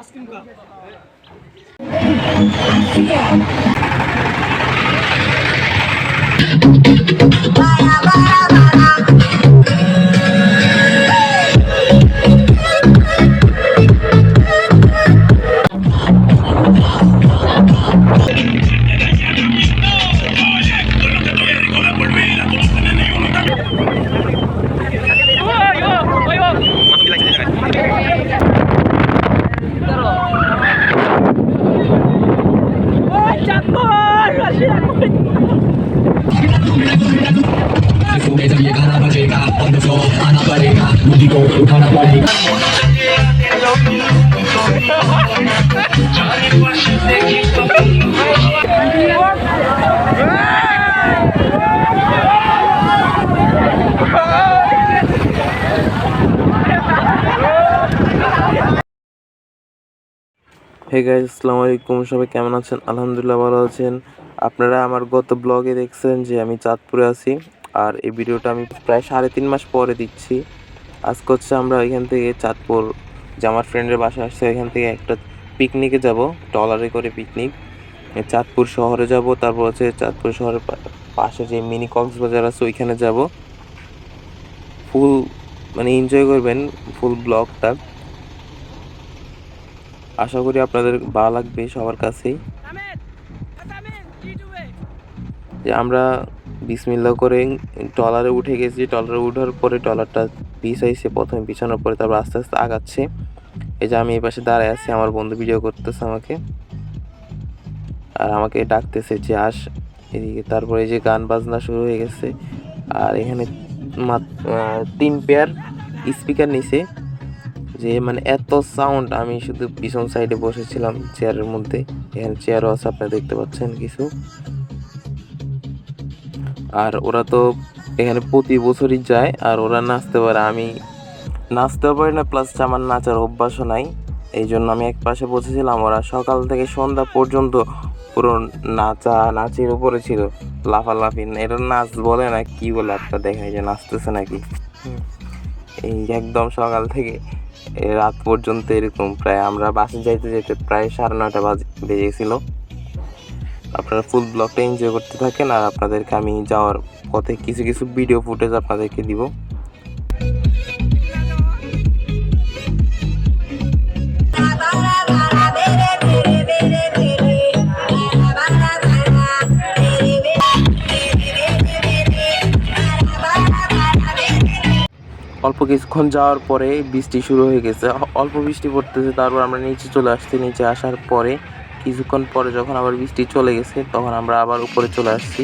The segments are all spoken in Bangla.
আস্কিং প্রাইস बजेगा ऑन द फ्लोर आना पड़ेगा मुझी को उठाना पड़ेगा হে গাইজ আসসালামু আলাইকুম সবাই কেমন আছেন আলহামদুলিল্লাহ ভালো আছেন আপনারা আমার গত ব্লগে দেখছেন যে আমি চাঁদপুরে আছি আর এই ভিডিওটা আমি প্রায় সাড়ে তিন মাস পরে দিচ্ছি। আজকে হচ্ছে আমরা এখান থেকে চাঁদপুর যে আমার ফ্রেন্ডের বাসা আসছে এখান থেকে একটা পিকনিকে যাব ট্রলারে করে পিকনিক চাঁদপুর শহরে যাব তারপর হচ্ছে চাঁদপুর শহরের পাশে যে মিনি কক্সবাজার আছে ওইখানে যাব। ফুল মানে এনজয় করবেন ফুল ব্লগটা আশা করি আপনাদের ভালো লাগবে সবার কাছেই। যে আমরা বিসমিল্লা করে ট্রলারে উঠে গেছি। ট্রলারে উঠার পরে ট্রলারটা পিছাইছে, প্রথমে পিছানোর পরে তারপর আস্তে আস্তে আগাচ্ছে। এই যে আমি এই পাশে দাঁড়ায় আছি, আমার বন্ধু ভিডিও করতেছে আমাকে। আর আমাকে ডাকতেছে যে আস। এদিকে তারপরে যে গান বাজনা শুরু হয়ে গেছে। আর এখানে তিন পেয়ার স্পিকার নিছে। যে মানে এত সাউন্ড আমি শুধু পিছন সাইডে বসেছিলাম চেয়ারের মধ্যে। এখানে চেয়ারও আছে, আপনারা দেখতে পাচ্ছেন কিছু। আর ওরা তো এখানে প্রতি বছরই যায় আর ওরা নাচতে পারে। আমি নাচতেও পারি না প্লাস আমার নাচার অভ্যাসও নাই। এই জন্য আমি এক পাশে বসেছিলাম ওরা সকাল থেকে সন্ধ্যা পর্যন্ত পুরো নাচা নাচের উপরে ছিল লাফালাফি এটা নাচ বলে না কি বলে আপনার দেখায় যে নাচতেছে নাকি? এই একদম সকাল থেকে রাত পর্যন্ত এরকম। প্রায় আমরা বাসে যাইতে যেতে প্রায় সাড়ে নয়টা বাজে বেজেছিল। আপনারা ফুল ব্লগটা এনজয় করতে থাকেন আর আপনাদেরকে আমি যাওয়ার পথে কিছু কিছু ভিডিও ফুটেজ আপনাদেরকে দিব। অল্প কিছুক্ষণ যাওয়ার পরে বৃষ্টি শুরু হয়ে গেছে। অল্প বৃষ্টি পড়তেছে, তারপর আমরা নিচে চলে আসছি। নিচে আসার পরে কিছুক্ষণ পরে যখন আবার বৃষ্টি চলে গেছে, তখন আমরা আবার উপরে চলে আসছি।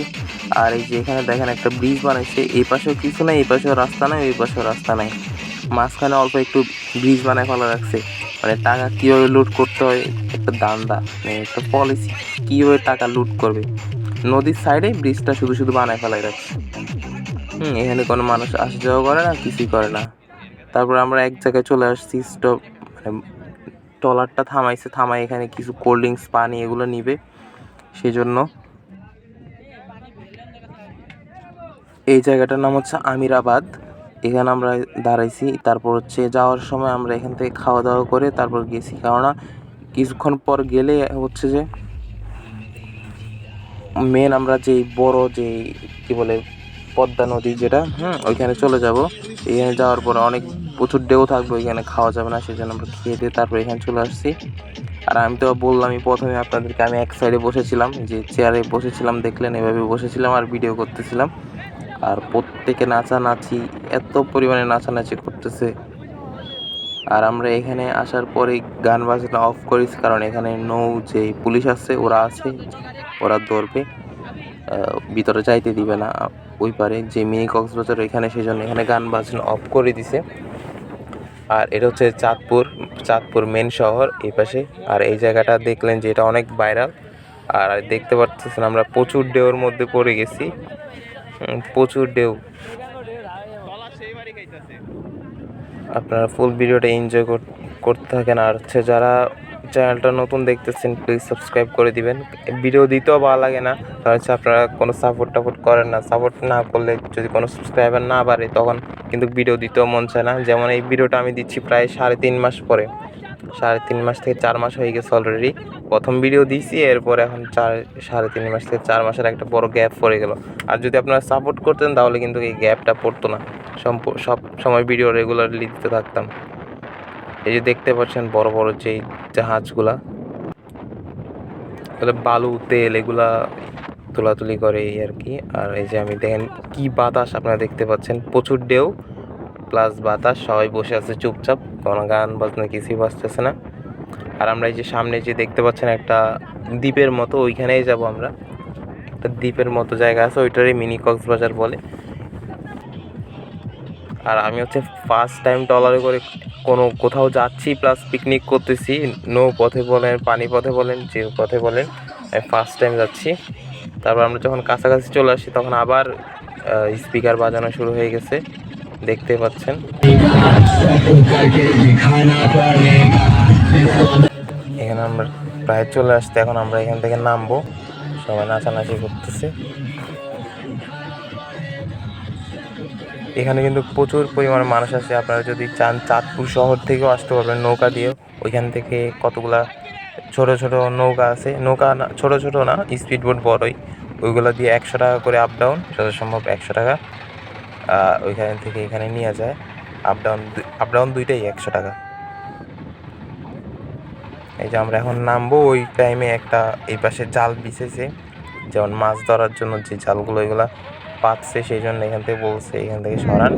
আর এই যে এখানে দেখেন একটা ব্রিজ বানাইছে, এই পাশেও কিছু নাই, এই পাশেও রাস্তা নাই এই পাশেও রাস্তা নাই। মাঝখানে অল্প একটু ব্রিজ বানায় ফেলা রাখছে মানে টাকা কীভাবে লুট করতে হয়, একটা দান্দা মানে একটা পলিসি কীভাবে টাকা লুট করবে? নদীর সাইডে ব্রিজটা শুধু শুধু বানায় ফেলাই রাখছে। হুম, এখানে কোনো মানুষ আসা যাওয়া করে না, কিছুই করে না। তারপর আমরা এক জায়গায় চলে আসছি স্টপ মানে ট্রলারটা থামাইছে, থামাই এখানে কিছু কোল্ড ড্রিঙ্কস পানি এগুলো নিবে। সেই জন্য এই জায়গাটার নাম হচ্ছে আমিরাবাদ। এখানে আমরা দাঁড়াইছি। তারপর হচ্ছে যাওয়ার সময় আমরা এখান থেকে খাওয়া দাওয়া করে তারপর গেছি। কেননা কিছুক্ষণ পর গেলে হচ্ছে যে মেন আমরা যেই বড় যেই, কি বলে পদ্মা নদী যেটা, হুম, ওইখানে চলে যাব। এখানে যাওয়ার পর অনেক প্রচুর ঢেউ থাকবে, ওইখানে খাওয়া যাবে না সেই জন্য আমরা খেয়ে দিয়ে তারপর এখানে চলে আসছি। আর আমি তো বললামই প্রথমে আপনাদেরকে, আমি এক সাইডে বসেছিলাম যে চেয়ারে বসেছিলাম, দেখলেন এভাবে বসেছিলাম আর ভিডিও করতেছিলাম। আর প্রত্যেকে নাচানাচি, এত পরিমাণে নাচানাচি করতেছে। আর আমরা এখানে আসার পরে গান বাজনা অফ করেছি, কারণ এখানে নৌ যে পুলিশ আছে, ওরা আছে, ওরা ধরবে। ভিতরে যাইতে দিবে না। ওই পারে যে মিনি কক্সবাজার এখানে সেই জন্য এখানে গান বাজনা অফ করে দিছে। আর এটা হচ্ছে চাঁদপুর চাঁদপুর মেন শহর, এই পাশে। আর এই জায়গাটা দেখলেন যে এটা অনেক ভাইরাল আর দেখতে পাচ্ছেন আমরা প্রচুর ঢেউর মধ্যে পড়ে গেছি। প্রচুর ঢেউ। আপনারা ফুল ভিডিওটা এনজয় করতে থাকেন। আর হচ্ছে যারা চ্যানেলটা নতুন দেখতেছেন প্লিজ সাবস্ক্রাইব করে দিবেন। ভিডিও দিতেও ভালো লাগে না কারণ হচ্ছে আপনারা কোনো সাপোর্ট টাপোর্ট করেন না। সাপোর্ট না করলে যদি কোনো সাবস্ক্রাইবার না বাড়ে, তখন কিন্তু ভিডিও দিতেও মন চায় না। যেমন এই ভিডিওটা আমি দিচ্ছি প্রায় সাড়ে তিন মাস পরে। সাড়ে তিন মাস থেকে চার মাস হয়ে গেছে অলরেডি প্রথম ভিডিও দিয়েছি, এরপর এখন চার, সাড়ে তিন মাস থেকে চার মাসের একটা বড় গ্যাপ পড়ে গেল। আর যদি আপনারা সাপোর্ট করতেন, তাহলে কিন্তু এই গ্যাপটা পড়তো না। সম্প- সব সময় ভিডিও রেগুলারলি দিতে থাকতাম। এই যে দেখতে পাচ্ছেন বড় বড় যেই জাহাজগুলা, এগুলো বালু, তেল এগুলা তোলাতুলি করে এই আর কি। আর এই যে আমি দেখেন কি বাতাস আপনারা দেখতে পাচ্ছেন, প্রচুর ঢেউ প্লাস বাতাস, সবাই বসে আছে চুপচাপ, কোনো গান বাজনা কিছুই বাজতেছে না। আর আমরা এই যে সামনে যে দেখতে পাচ্ছেন একটা দ্বীপের মতো, ওইখানেই যাব আমরা। একটা দ্বীপের মতো জায়গা আছে, ওইটারই মিনি কক্সবাজার বলে। আর আমি হচ্ছে ফার্স্ট টাইম ট্রলারে করে কোনো কোথাও যাচ্ছি প্লাস পিকনিক করতেছি নৌ পথে বলেন, পানি পথে বলেন, যে পথে বলেন, আমি ফার্স্ট টাইম যাচ্ছি। তারপর আমরা যখন কাছাকাছি চলে আসি, তখন আবার স্পিকার বাজানো শুরু হয়ে গেছে। দেখতে পাচ্ছেন। এখানে আমরা প্রায় চলে আসতে, এখন আমরা এখান থেকে নামবো। সবাই নাচানাচি করতেছে। এখানে কিন্তু প্রচুর পরিমাণে মানুষ আছে। আপনারা যদি চান চাঁদপুর শহর থেকেও আসতে পারবেন নৌকা দিয়ে ওইখান থেকে কতগুলা ছোট ছোট নৌকা আছে। নৌকা না, ছোট ছোট না স্পিড বোট বড়ই। ওইগুলো দিয়ে একশো টাকা করে আপ ডাউন যত সম্ভব একশো টাকা। ওইখান থেকে এখানে নিয়ে যায়। আপ ডাউন আপ ডাউন দুইটাই একশো টাকা। এই যে আমরা এখন নামবো, ওই টাইমে একটা এই পাশে জাল বিছেছে। যেমন মাছ ধরার জন্য যে জালগুলো এগুলা পাচ্ছে সেই জন্য এখান থেকে বলছে এখান থেকে সরান।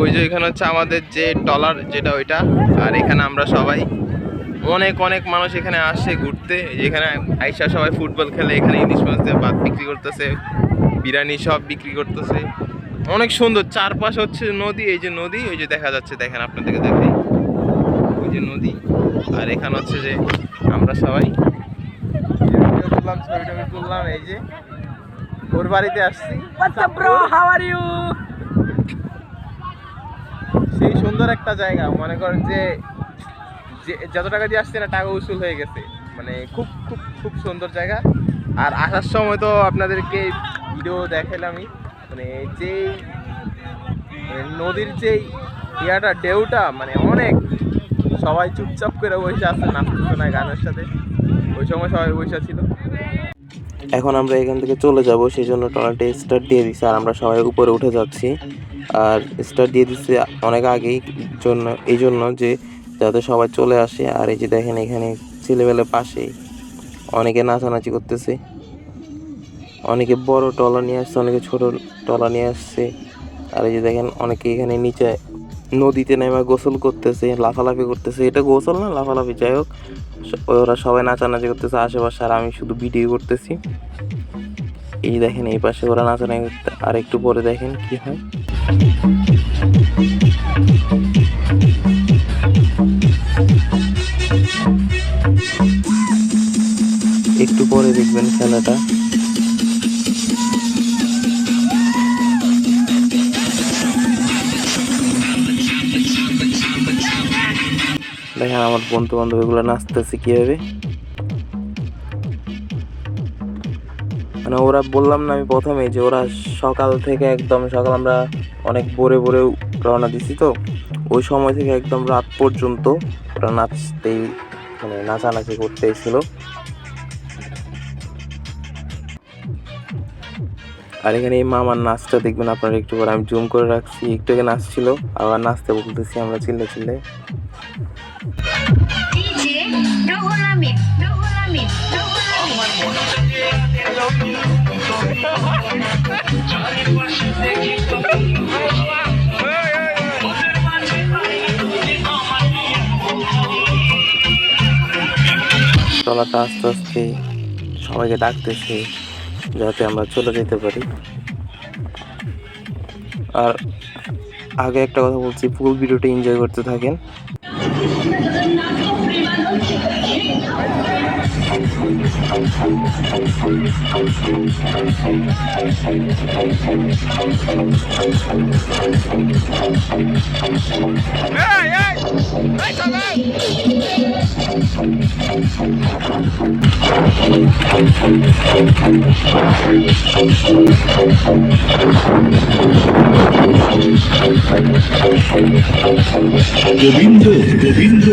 ওই যে এখানে হচ্ছে আমাদের যে টলার যেটা ওইটা আর এখানে আমরা সবাই অনেক অনেক মানুষ এখানে আসে ঘুরতে। এখানে আইসা সবাই ফুটবল খেলে এখানে ইলিশ মাছ দিয়ে ভাত বিক্রি করতেছে বিরিয়ানি সব বিক্রি করতেছে। অনেক সুন্দর চারপাশ হচ্ছে নদী এই যে নদী ওই যে দেখা যাচ্ছে দেখেন আপনাদেরকে দেখাই। ওই যে নদী আর এখানে হচ্ছে যে আমরা সবাই তুললাম ছবি টবি তুললাম এই যে ওর বাড়িতে আসছি? সেই সুন্দর একটা জায়গা মনে করেন যে যে যত টাকা দিয়ে আসছে না টাকা উসুল হয়ে গেছে। মানে খুব খুব খুব সুন্দর জায়গা। আর আসার সময় তো আপনাদেরকে ভিডিও দেখালামই। মানে যেই মানে নদীর যেই ইয়াটা ঢেউটা মানে অনেক। সবাই চুপচাপ করে বসে আসছে নাচতেছে না গানের সাথে। ওই সময় সবাই বসে ছিল। এখন আমরা এখান থেকে চলে যাব সেই জন্য ট্রলারটা স্টার্ট দিয়ে দিচ্ছে আর আমরা সবাই উপরে উঠে যাচ্ছি। আর স্টার্ট দিয়ে দিচ্ছে অনেক আগেই জন্য, এই জন্য যে যাতে সবাই চলে আসে। আর এই যে দেখেন এখানে ছেলেবেলে পাশে অনেকে নাচানাচি করতেছে, অনেকে বড় টলা নিয়ে আসছে, অনেকে ছোট টলা নিয়ে আসছে। আর এই যে দেখেন অনেকে এখানে নিচে নদীতে নেমে গোসল করতেছে, লাফালাফি করতেছে। এটা গোসল না, লাফালাফি, যাই হোক। ওরা সবাই নাচানাচি করতেছে, আশেপাশে আর আমি শুধু ভিডিও করতেছি। এই দেখেন, এই পাশে ওরা নাচানাচি করতে আর একটু পরে দেখেন কি হয়। একটু পরে দেখবেন খেলাটা। দেখেন আমার বন্ধু বান্ধব এগুলো নাচতেছে কীভাবে। মানে ওরা বললাম না আমি প্রথমে যে ওরা সকাল থেকে একদম সকাল আমরা অনেক ভোরে ভোরে রওনা দিছি তো। ওই সময় থেকে একদম রাত পর্যন্ত ওরা নাচতেই মানে নাচানাচি করতেই ছিল। আর এখানে এই মামার নাচটা দেখবেন আপনারা একটু পরে, আমি জুম করে রাখছি, একটু আগে নাচছিল, আবার নাচতে বলতেছি আমরা চিল্লে চিল্লে Amin, Rohul আস্তে আস্তে সবাইকে ডাকতেছে যাতে আমরা চলে যেতে পারি। আর আগে একটা কথা বলছি ফুল ভিডিওটা এনজয় করতে থাকেন। গোবিন্দ গোবিন্দ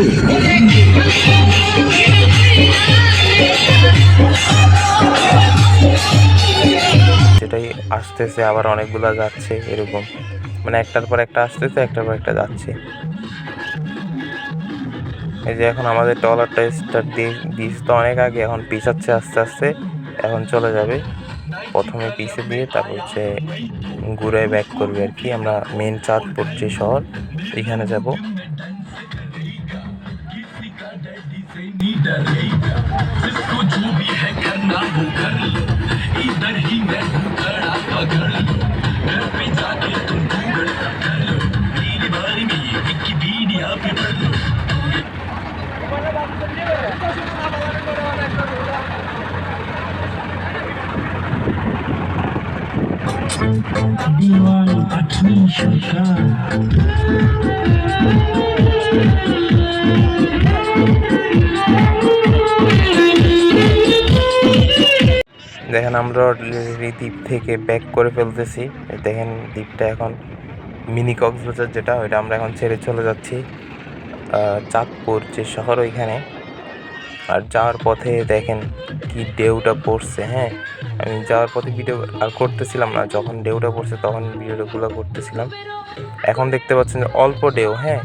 আসতেছে, আবার অনেকগুলা যাচ্ছে এরকম। মানে একটার পর একটা আসতেছে, একটার পর একটা যাচ্ছে। এই যে এখন আমাদের ট্রলারটা স্টার্ট দিস তো অনেক আগে, এখন পিছাচ্ছে আস্তে আস্তে, এখন চলে যাবে। প্রথমে পিছে দিয়ে তারপর হচ্ছে ঘুরে ব্যাক করবে আর কি। আমরা মেন চাঁদপুর যে শহর এখানে যাব। দেখেন আমরা দ্বীপ থেকে ব্যাক করে ফেলতেছি। দেখেন দ্বীপটা এখন মিনি কক্সবাজার যেটা, ওইটা আমরা এখন ছেড়ে চলে যাচ্ছি। চাঁদপুর যে শহর ওইখানে। আর যাওয়ার পথে দেখেন কি ঢেউটা পড়ছে হ্যাঁ? আমি যাওয়ার পথে ভিডিও আর করতেছিলাম না, যখন ঢেউটা পড়ছে তখন ভিডিওগুলো করতেছিলাম। এখন দেখতে পাচ্ছেন যে অল্প ঢেউ হ্যাঁ?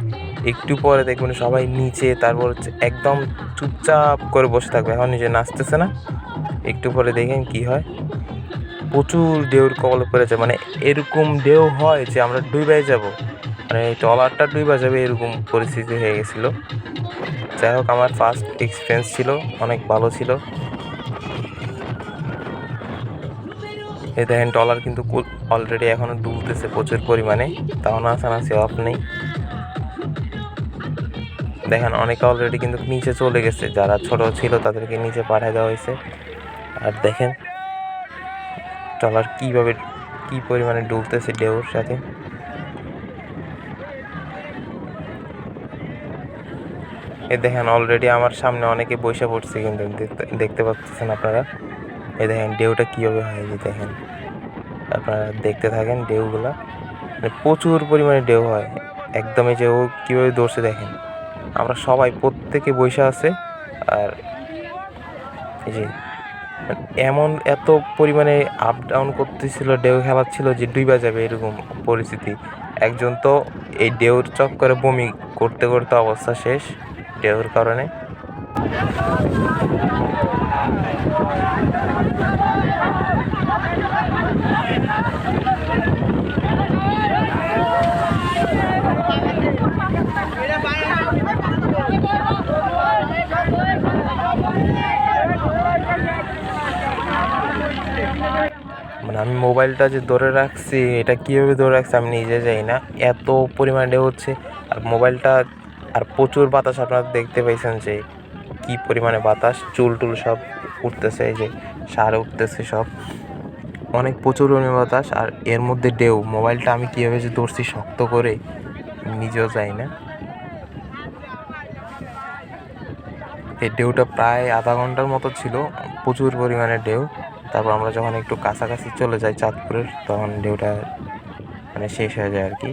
একটু পরে দেখবেন সবাই নিচে, তারপর হচ্ছে একদম চুপচাপ করে বসে থাকবে। এখন নিজে নাচতেছে না, একটু পরে দেখেন কি হয়। প্রচুর ঢেউর কবলে পড়েছে মানে এরকম ঢেউ হয় যে আমরা ডুবাই যাব। মানে ট্রলারটা ডুবা যাবে এরকম পরিস্থিতি হয়ে গেছিল। যাই হোক আমার ফার্স্ট এক্সপিরিয়েন্স ছিল, অনেক ভালো ছিল। এই দেখেন ডলার কিন্তু অলরেডি এখনও দুলতেছে প্রচুর পরিমাণে, তাও না নাচানাচি অফ নেই। দেখেন, অনেকে অলরেডি কিন্তু নিচে চলে গেছে, যারা ছোট ছিল তাদেরকে নিচে পাঠিয়ে দেওয়া হয়েছে। আর দেখেন ট্রলার কীভাবে কী পরিমাণে ডুবতেছে, ঢেউর সাথে। এই দেখেন অলরেডি আমার সামনে অনেকে বৈশা পড়ছে কিন্তু দেখতে- পাচ্ছেন আপনারা? এ দেখেন, ঢেউটা কীভাবে হয় যে দেখেন। আপনারা দেখতে থাকেন ঢেউগুলা। মানে প্রচুর পরিমাণে ঢেউ হয়। একদমই যে ও কীভাবে দৌড়ছে দেখেন। আমরা সবাই প্রত্যেকে বসে আছে। আর যে মানে এমন এত পরিমাণে আপ ডাউন করতেছিল, ঢেউ খেলাচ্ছিল যে ডুইবা যাবে এরকম পরিস্থিতি। একজন তো এই ঢেউর চক্করে বমি করতে করতে অবস্থা শেষ। ঢেউর কারণে। মানে আমি মোবাইলটা যে ধরে রাখছি, এটা কীভাবে ধরে রাখছি আমি নিজে যাই না। এত পরিমাণে হচ্ছে, আর মোবাইলটা আর প্রচুর বাতাস আপনারা দেখতে পাইছেন যে কি পরিমাণে বাতাস, চুল টুল সব উঠতেছে, এই যে সার উঠতেছে সব। অনেক প্রচুর বাতাস আর এর মধ্যে ঢেউ, মোবাইলটা আমি কীভাবে যে ধরছি শক্ত করে নিজেও যাই না। এই ডেউটা প্রায় আধা ঘণ্টার মতো ছিল, প্রচুর পরিমাণে ঢেউ। তারপর আমরা যখন একটু কাছাকাছি চলে যাই চাঁদপুরের, তখন ঢেউটা মানে শেষ হয়ে যায় আর কি।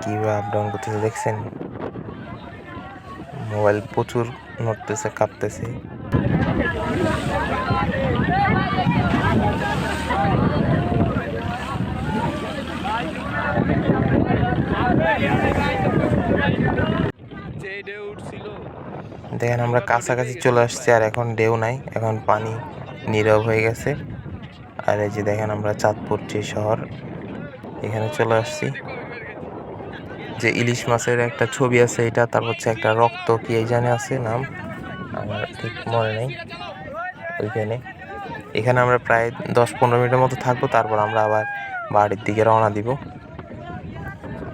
কীভাবে আপ ডাউন করতেছে দেখছেন? মোবাইল প্রচুর নড়তেছে, কাঁপতেছে। দেখেন আমরা কাছাকাছি চলে আসছি আর এখন ঢেউ নাই, এখন পানি নীরব হয়ে গেছে। আর এই যে দেখেন আমরা চাঁদপুর যে শহর, এখানে চলে আসছি। যে ইলিশ মাছের একটা ছবি আছে, এটা তারপর হচ্ছে একটা রক্ত কি এই জানে আছে নাম? আমার ঠিক মনে নেই। ওইখানে। এখানে আমরা প্রায় দশ পনেরো মিনিটের মতো থাকব, তারপর আমরা আবার বাড়ির দিকে রওনা দিব।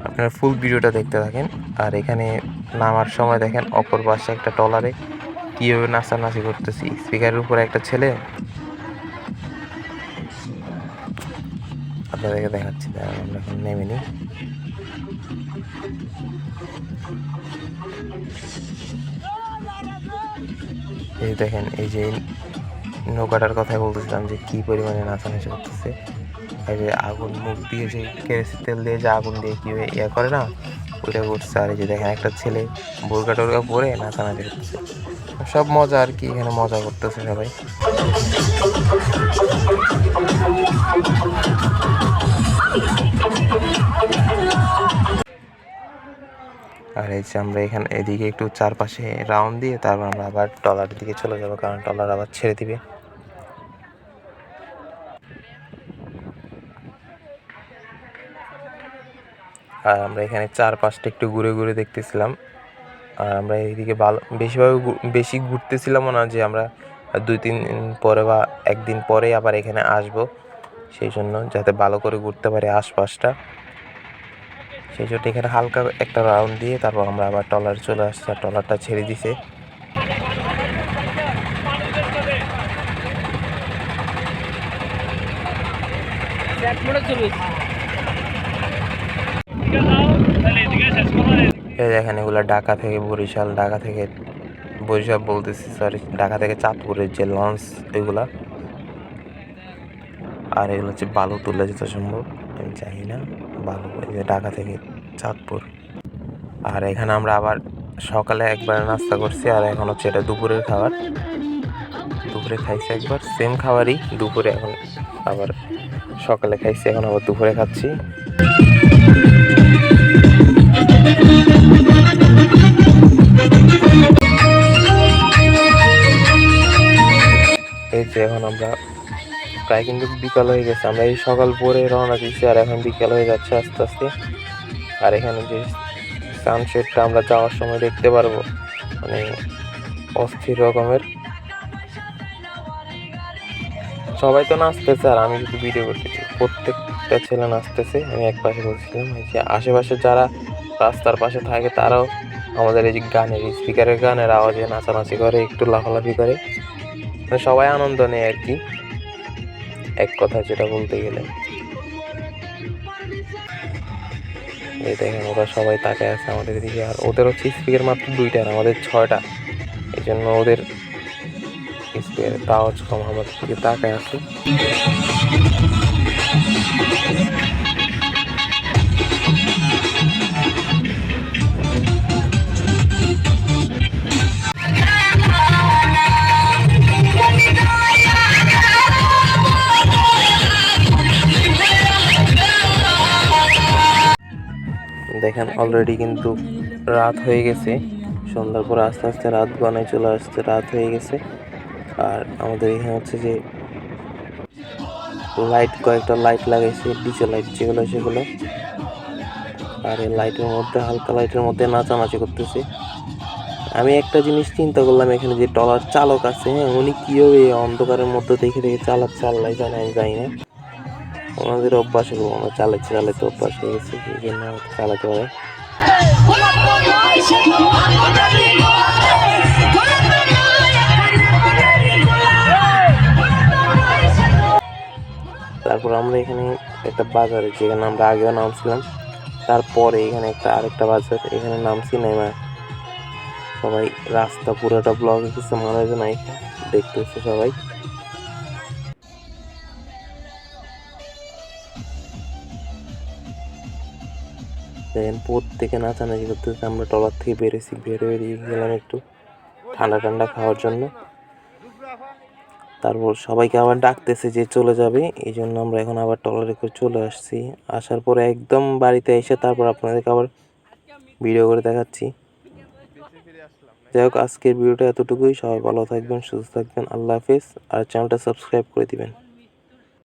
আপনারা ফুল ভিডিওটা দেখতে থাকেন। আর এখানে নামার সময় দেখেন, অপর পাশে একটা টলারে কীভাবে নাচানাচি করতেছি। স্পিকারের উপরে একটা ছেলে। আপনাদেরকে দেখাচ্ছি আমরা এখন নেমে নিই। এই দেখেন, এই যে নৌকাটার কথাই বলতেছিলাম যে কি পরিমাণে নাচানাচি করতেছে। এই যে আগুন মুখ দিয়ে যে কেরোসিন তেল দিয়ে যে আগুন দিয়ে কি ইয়ে করে না, ওইটা করছে আর এই যে দেখেন, একটা ছেলে বোরকা টোরকা পরে নাচানাচি করতেছে। সব মজা আর কি, এখানে মজা করতেছে সবাই। আর এই যে আমরা এখানে, এদিকে একটু চারপাশে রাউন্ড দিয়ে তারপর আমরা আবার টলার দিকে চলে যাব, কারণ টলার আবার ছেড়ে দিবে। আর আমরা এখানে চারপাশটা একটু ঘুরে ঘুরে দেখতেছিলাম। আর আমরা এইদিকে ভালো বেশিভাবে বেশি ঘুরতেছিলামও না যে আমরা দুই তিন দিন পরে বা একদিন পরে আবার এখানে আসব। সেই জন্য যাতে ভালো করে ঘুরতে পারি আশপাশটা। সেই জন্য এখানে হালকা একটা রাউন্ড দিয়ে তারপর আমরা আবার টলার চলে আসছি, আর টলারটা ছেড়ে দিছে। দেখেন এগুলো ঢাকা থেকে বরিশাল, ঢাকা থেকে বরিশাল বলতেছি সরি ঢাকা থেকে চাঁদপুরের যে লঞ্চ এগুলা, আর এগুলো হচ্ছে বালু তুলে যেতে সম্ভব। আমি জানি না বালু এই যে ঢাকা থেকে চাঁদপুর। আর এখানে আমরা আবার সকালে একবার নাস্তা করছি, আর এখন হচ্ছে এটা দুপুরের খাবার। দুপুরে খাইছি একবার সেম খাবারই, দুপুরে এখন আবার সকালে খাইছি, এখন আবার দুপুরে খাচ্ছি। এই যে এখন আমরা প্রায় কিন্তু বিকাল হয়ে গেছে। আমরা এই সকাল পরে রওনা দিচ্ছি আর এখন বিকাল হয়ে যাচ্ছে আস্তে আস্তে। আর এখানে যে সানসেটটা আমরা যাওয়ার সময় দেখতে পারব মানে অস্থির রকমের। সবাই তো নাচতেছে আর আমি শুধু ভিডিও করতেছি। প্রত্যেকটা ছেলে নাচতেছে, আমি এক পাশে বলছিলাম এই যে আশেপাশে যারা রাস্তার পাশে থাকে, তারাও আমাদের এই যে গানের স্পিকারের গানের আওয়াজে নাচানাচি করে, একটু লাফালাফি করে। মানে সবাই আনন্দ নেয় আর কি। এক কথা যেটা বলতে গেলে। এই দেখেন, ওরা সবাই তাকে আছে আমাদের দিকে, আর ওদের হচ্ছে স্পিকার মাত্র দুইটা আর আমাদের ছয়টা। এই জন্য ওদের স্পিকারের আওয়াজ কম আমাদের দিকে তাকায় আছে। দেখেন অলরেডি কিন্তু রাত হয়ে গেছে। সন্ধ্যার পর আস্তে আস্তে রাত গনে চলে আসছে, রাত হয়ে গেছে। আর আমাদের এখানে হচ্ছে যে লাইট কয়েকটা লাইট লাগাইছে, ডিজে লাইট যেগুলো সেগুলো। আর এই লাইটের মধ্যে, হালকা লাইটের মধ্যে নাচানাচি করতেছে। আমি একটা জিনিস চিন্তা করলাম এখানে যে টলার চালক আছে হ্যাঁ উনি কীভাবে অন্ধকারের মধ্যে দেখে দেখে চালাচ্ছে, আল্লাহ জানে, আমি জানি না। ওনাদের অভ্যাস হলো, ওনারা চালাচ্ছে চালাতে অভ্যাস হয়ে গেছে, এই জন্য চালাতে পারে তারপর আমরা এখানে একটা বাজারে যেখানে আমরা আগেও নামছিলাম, তারপরে এখানে একটা আরেকটা বাজার, এখানে নামছি নেমা সবাই রাস্তা পুরোটা ব্লগে কিছু মনে হয় নাই দেখতেছে সবাই। দেখেন, প্রত্যেকে নাচানাচি করতেছে। আমরা টলার থেকে বেরিয়েছি বের বেরিয়ে গেলাম একটু ঠান্ডা ঠান্ডা খাওয়ার জন্য। তারপর সবাইকে আবার ডাকতেছে যে চলে যাবে, এই জন্য আমরা এখন আবার টলারে করে চলে আসছি। আসার পরে একদম বাড়িতে এসে তারপর আপনাদেরকে আবার ভিডিও করে দেখাচ্ছি। যাই হোক, আজকের ভিডিওটা এতটুকুই। সবাই ভালো থাকবেন, সুস্থ থাকবেন। আল্লাহ হাফেজ। আর চ্যানেলটা সাবস্ক্রাইব করে দিবেন।